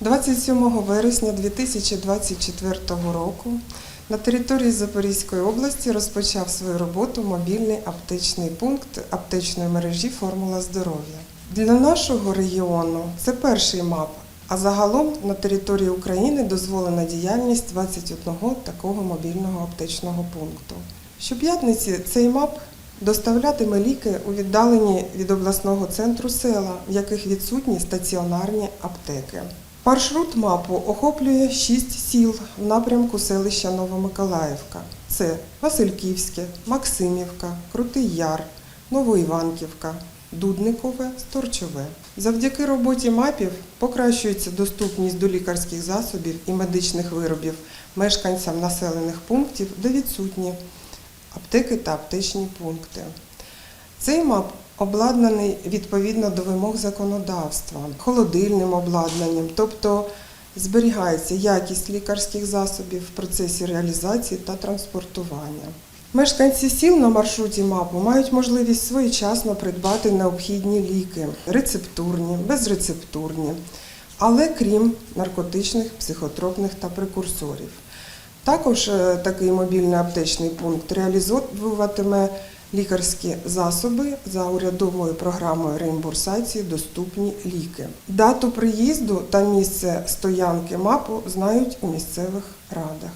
27 вересня 2024 року на території Запорізької області розпочав свою роботу мобільний аптечний пункт аптечної мережі Формула здоров'я. Для нашого регіону це перший МАП, а загалом на території України дозволена діяльність 21 такого мобільного аптечного пункту. Щоп'ятниці цей МАП доставлятиме ліки у віддалені від обласного центру села, в яких відсутні стаціонарні аптеки. Маршрут МАПу охоплює шість сіл в напрямку селища Новомиколаївка. Це Васильківське, Максимівка, Крутий Яр, Новоіванківка, Дудникове, Сторчове. Завдяки роботі МАПів покращується доступність до лікарських засобів і медичних виробів мешканцям населених пунктів, де відсутні аптеки та аптечні пункти. Цей МАП обладнаний відповідно до вимог законодавства, холодильним обладнанням, тобто зберігається якість лікарських засобів в процесі реалізації та транспортування. Мешканці сіл на маршруті МАПу мають можливість своєчасно придбати необхідні ліки, рецептурні, безрецептурні, але крім наркотичних, психотропних та прекурсорів. Також е, такий мобільний аптечний пункт реалізовуватиме лікарські засоби за урядовою програмою реімбурсації доступні ліки. Дату приїзду та місце стоянки МАПу знають у місцевих радах.